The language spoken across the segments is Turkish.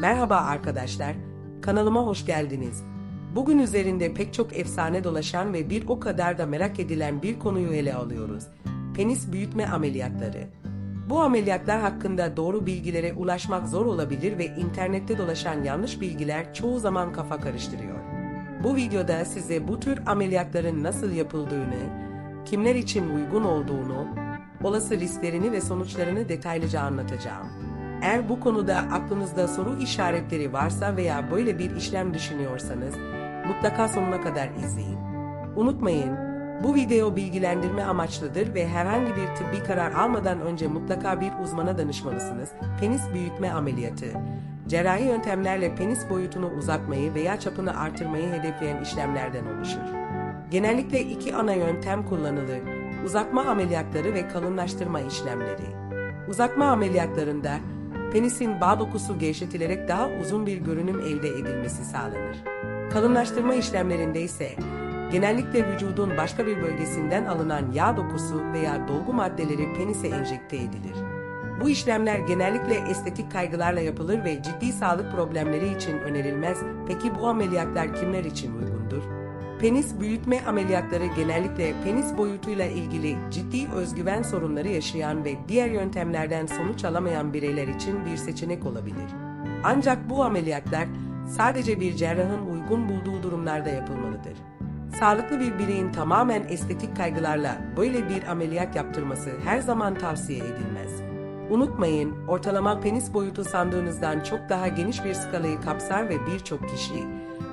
Merhaba arkadaşlar, kanalıma hoş geldiniz. Bugün üzerinde pek çok efsane dolaşan ve bir o kadar da merak edilen bir konuyu ele alıyoruz. Penis büyütme ameliyatları. Bu ameliyatlar hakkında doğru bilgilere ulaşmak zor olabilir ve internette dolaşan yanlış bilgiler çoğu zaman kafa karıştırıyor. Bu videoda size bu tür ameliyatların nasıl yapıldığını, kimler için uygun olduğunu, olası risklerini ve sonuçlarını detaylıca anlatacağım. Eğer bu konuda aklınızda soru işaretleri varsa veya böyle bir işlem düşünüyorsanız mutlaka sonuna kadar izleyin. Unutmayın, bu video bilgilendirme amaçlıdır ve herhangi bir tıbbi karar almadan önce mutlaka bir uzmana danışmalısınız. Penis büyütme ameliyatı. Cerrahi yöntemlerle penis boyutunu uzatmayı veya çapını artırmayı hedefleyen işlemlerden oluşur. Genellikle iki ana yöntem kullanılır. Uzatma ameliyatları ve kalınlaştırma işlemleri. Uzatma ameliyatlarında penisin bağ dokusu gevşetilerek daha uzun bir görünüm elde edilmesi sağlanır. Kalınlaştırma işlemlerinde ise genellikle vücudun başka bir bölgesinden alınan yağ dokusu veya dolgu maddeleri penise enjekte edilir. Bu işlemler genellikle estetik kaygılarla yapılır ve ciddi sağlık problemleri için önerilmez. Peki bu ameliyatlar kimler için uygundur? Penis büyütme ameliyatları genellikle penis boyutuyla ilgili ciddi özgüven sorunları yaşayan ve diğer yöntemlerden sonuç alamayan bireyler için bir seçenek olabilir. Ancak bu ameliyatlar sadece bir cerrahın uygun bulduğu durumlarda yapılmalıdır. Sağlıklı bir bireyin tamamen estetik kaygılarla böyle bir ameliyat yaptırması her zaman tavsiye edilmez. Unutmayın, ortalama penis boyutu sandığınızdan çok daha geniş bir skalayı kapsar ve birçok kişi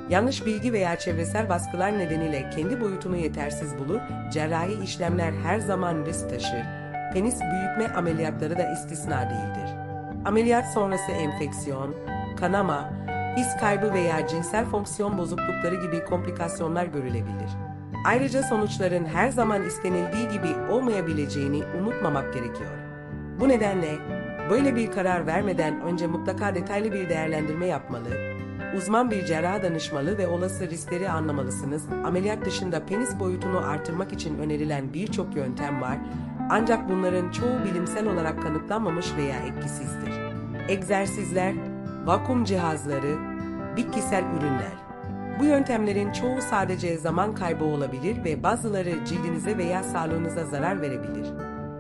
yanlış bilgi veya çevresel baskılar nedeniyle kendi boyutunu yetersiz bulur, cerrahi işlemler her zaman risk taşır. Penis büyütme ameliyatları da istisna değildir. Ameliyat sonrası enfeksiyon, kanama, his kaybı veya cinsel fonksiyon bozuklukları gibi komplikasyonlar görülebilir. Ayrıca sonuçların her zaman istenildiği gibi olmayabileceğini unutmamak gerekiyor. Bu nedenle böyle bir karar vermeden önce mutlaka detaylı bir değerlendirme yapmalı, uzman bir cerraha danışmalı ve olası riskleri anlamalısınız. Ameliyat dışında penis boyutunu artırmak için önerilen birçok yöntem var ancak bunların çoğu bilimsel olarak kanıtlanmamış veya etkisizdir. Egzersizler, vakum cihazları, bitkisel ürünler. Bu yöntemlerin çoğu sadece zaman kaybı olabilir ve bazıları cildinize veya sağlığınıza zarar verebilir.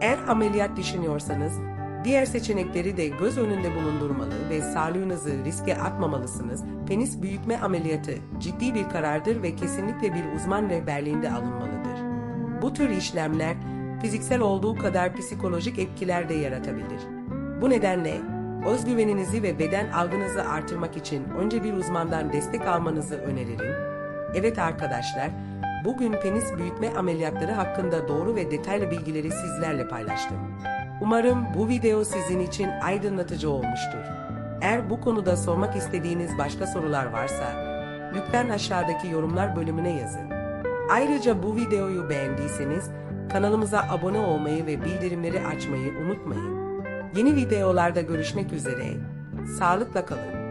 Eğer ameliyat düşünüyorsanız, diğer seçenekleri de göz önünde bulundurmalı ve sağlığınızı riske atmamalısınız. Penis büyütme ameliyatı ciddi bir karardır ve kesinlikle bir uzman rehberliğinde alınmalıdır. Bu tür işlemler fiziksel olduğu kadar psikolojik etkiler de yaratabilir. Bu nedenle özgüveninizi ve beden algınızı artırmak için önce bir uzmandan destek almanızı öneririm. Evet arkadaşlar, bugün penis büyütme ameliyatları hakkında doğru ve detaylı bilgileri sizlerle paylaştım. Umarım bu video sizin için aydınlatıcı olmuştur. Eğer bu konuda sormak istediğiniz başka sorular varsa, lütfen aşağıdaki yorumlar bölümüne yazın. Ayrıca bu videoyu beğendiyseniz kanalımıza abone olmayı ve bildirimleri açmayı unutmayın. Yeni videolarda görüşmek üzere. Sağlıkla kalın.